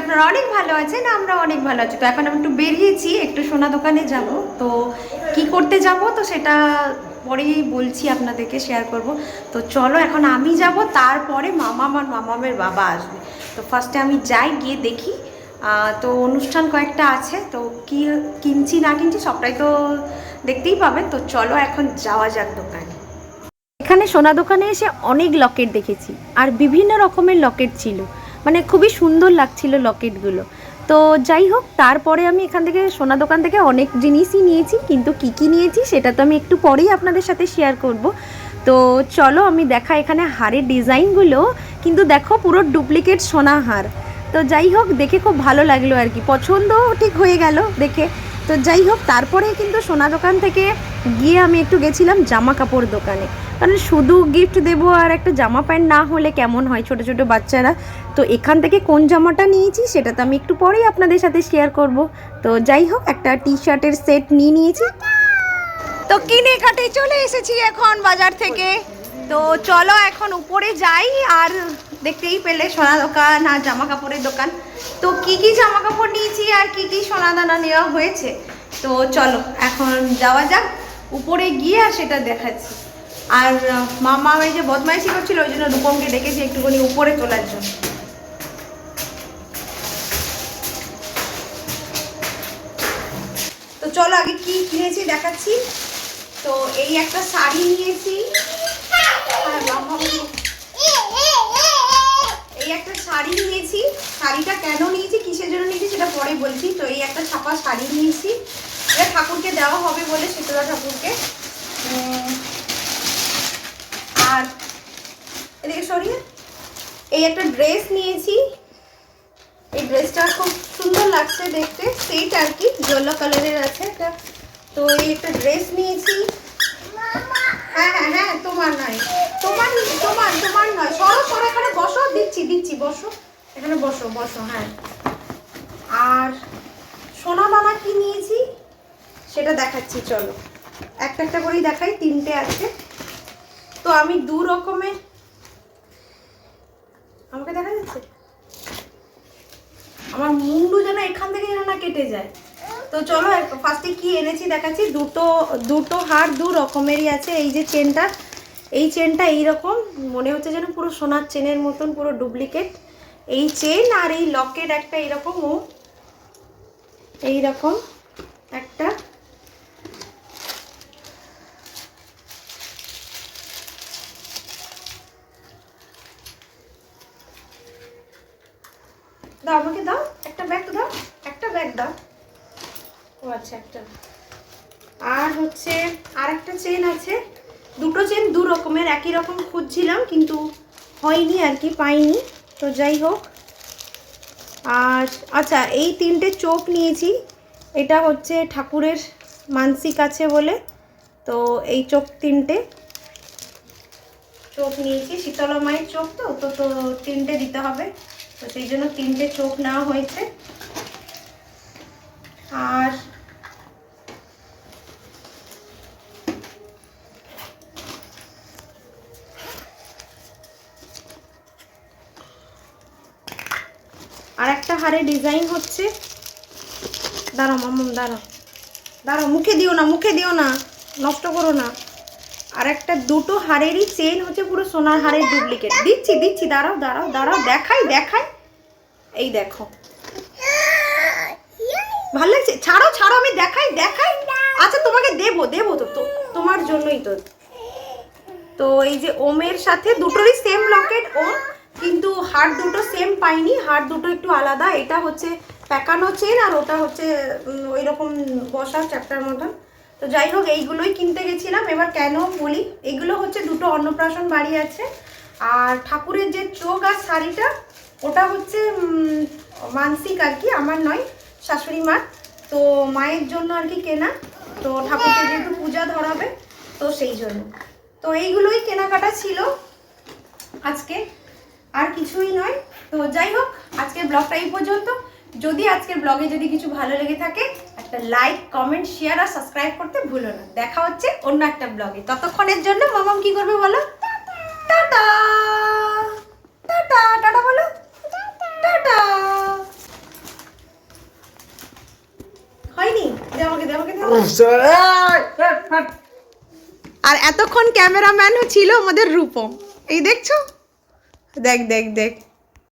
আপনারা অনেক ভালো আছেন আমরা অনেক ভালো আছি। তো এখন আমি একটু বেরিয়েছি, একটু সোনা দোকানে যাব। তো কি করতে যাব? তো সেটা পরেই বলছি আপনাদেরকে শেয়ার করব। তো চলো, এখন আমি যাব, তারপরে মামা আমার মামামের বাবা আসবে। তো ফার্স্টে আমি যাই, গিয়ে দেখি। তো অনুষ্ঠান কয়েকটা আছে, তো কি, কিনছি, না কিনছি, সবটাই তো দেখতেই পাবেন। তো চলো, এখন যাওয়া যাক দোকানে। এখানে সোনা দোকানে এসে অনেক লকেট দেখেছি, আর বিভিন্ন রকমের লকেট ছিল। মানে খুবই সুন্দর লাগছিল লকেটগুলো। তো যাই হোক, তারপরে আমি এখান থেকে সোনা দোকান থেকে অনেক জিনিসই নিয়েছি, কিন্তু কি কি নিয়েছি সেটা তো আমি একটু পরেই আপনাদের সাথে শেয়ার করব। তো চলো আমি দেখা এখানে হারের ডিজাইনগুলো, কিন্তু দেখো পুরো ডুপ্লিকেট সোনা হার। তো যাই হোক, দেখে খুব ভালো লাগল আর কি। পছন্দও ঠিক হয়ে গেল দেখে। তো যাই হোক, তারপরে কিন্তু সোনা দোকান থেকে গিয়ে আমি একটু গেছিলাম জামা কাপড় দোকানে। কারণ শুধু গিফট দেবো আর একটা জামা প্যান্ট না হলে কেমন হয় ছোট ছোট বাচ্চারা? তো এখান থেকে কোন জামাটা নিয়েছি সেটা তো আমি একটু পরেই আপনাদের সাথে শেয়ার করব। তো যাই হোক, একটা টি শার্টের সেট নিয়ে নিয়েছি। তো কিনে কাটে চলে এসেছি এখন বাজার থেকে। তো চলো এখন উপরে যাই আর দেখতেই পেলে সোনা দোকান আর জামা কাপড়ের দোকান। তো কি কি জামা কাপড় নিয়েছি আর কি কি সোনা দানা নেওয়া হয়েছে? তো চলো, এখন যাওয়া যাক। উপরে গিয়ে আর সেটা দেখাচ্ছি। আর মামা ওই যে বদমাইশি করছিল, ওই জন্য রূপমকে ডেকেছি একটুখানি উপরে তোলার জন্য। তো চলো আগে কি কিনেছি দেখাচ্ছি। তো এই একটা শাড়ি নিয়েছি। এই একটা শাড়ি নিয়েছি। শাড়িটা কেন নিয়েছি, কিসের জন্য নিয়েছি সেটা পরে বলছি। তো এই একটা ছাপা শাড়ি নিয়েছি। এটা ঠাকুরকে দেওয়া হবে বলে শীতলা ঠাকুরকে। আর এদিকে সরিয়ে এই একটা ড্রেস নিয়েছি। এই ড্রেসটা খুব সুন্দর লাগছে দেখতে সেট আর কি ইয়েলো কালারের আছে এটা তো এই একটা ড্রেস নিয়েছি। হ্যাঁ হ্যাঁ হ্যাঁ তোমার নয়। তোমার তোমার তোমার নয়। সরো সরো, এখানে বসো, দিচ্ছি দিচ্ছি, বসো। এখানে বসো বসো হ্যাঁ। আর সোনা দানা কি নিয়েছি? সেটা দেখাচ্ছি, চলো। একটা একটা করেই দেখাই, তিনটে আছে। তো আমি দু রকমের আমাকে দেখা যাচ্ছে? আমার মুন্ডু যেন এখান থেকে যেন না কেটে যায়। তো চলো ফার্স্টে কি এনেছি দেখাচ্ছি? দুটো দুটো হার দু রকমেরই আছে। এই যে চেনটা এই চেনটা এইরকম। মনে হচ্ছে যেন পুরো সোনার চেনের মতন, পুরো ডুপ্লিকেট এই চেন আর এই লকেট একটা এইরকম ও এইরকম একটা দাও, আমাকে দাও। একটা ব্যাগ দাও। একটা ব্যাগ দাও। ও আচ্ছা একটা। আর হচ্ছে আর একটা চেন আছে। দুটো চেন দু রকমের, একই রকম খুঁজছিলাম, কিন্তু হয়নি আর কি, পাইনি। তো যাই হোক। আর আচ্ছা এই তিনটে চোখ নিয়েছি। এটা হচ্ছে ঠাকুরের মানসিক আছে বলে। তো এই চোখ তিনটে। চোখ নিয়েছি শীতলা মায়ের চোখ তো তো তো তিনটে দিতে হবে। তো সেই জন্য তিনটে চোখ নেওয়া হয়েছে। আর আর একটা হারে ডিজাইন হচ্ছে। দাঁড়াও মামুন, দাঁড়াও। দাঁড়াও, মুখে দিও না, মুখে দিও না। নষ্ট করো না। আর একটা দুটো হারেরই চেন হচ্ছে পুরো সোনার হারের ডুপ্লিকেট দিচ্ছি দিচ্ছি দাঁড়াও দাঁড়াও দাঁড়াও দেখাই দেখাই। এই দেখো। ভালো লাগছে? ছাড়ো ছাড়ো আমি দেখাই দেখাই। আচ্ছা তোমাকে দেবো দেবো তো তোমার জন্যই তো। তো এই যে ওমের সাথে দুটোরই সেম লকেট ওম কিন্তু হার দুটো সেম পাইনি হার দুটো একটু আলাদা। এটা হচ্ছে প্যাকানো চেন আর ওটা হচ্ছে উম, ওই রকম বসা চ্যাপ্টার মতন। তো যাই হোক, এইগুলোই কিনতে গেছিলাম। এবার কেন বলি, এগুলো হচ্ছে দুটো অন্নপ্রাশন বাড়ি আছে। আর ঠাকুরের যে চোখ আর শাড়িটা, ওটা হচ্ছে মানসিক আর কি, আমার নয়, শাশুড়ি মার। তো মায়ের জন্য আর কি কেনা। তো ঠাকুরকে যেহেতু পূজা ধরাবে, তো সেই জন্য। তো এইগুলোই কেনাকাটা ছিল আজকে, আর কিছুই নয়। তো যাই হোক, আজকের ব্লগটা এই পর্যন্ত। যদি আজকের ব্লগে যদি কিছু ভালো লেগে থাকে লাইক কমেন্ট শেয়ার আর সাবস্ক্রাইব করতে ভুলো না। দেখা হচ্ছে অন্য একটা ব্লগে ততক্ষণের জন্য মামাম কি করবে বলো? টাটা! টাটা! টাটা বলো? টাটা! হয়নি? আমাকে আমাকে হ্যাঁ, হ্যাঁ। আর এতক্ষণ ক্যামেরাম্যান ছিল আমাদের রূপম। এই দেখছ? দেখ দেখ দেখ।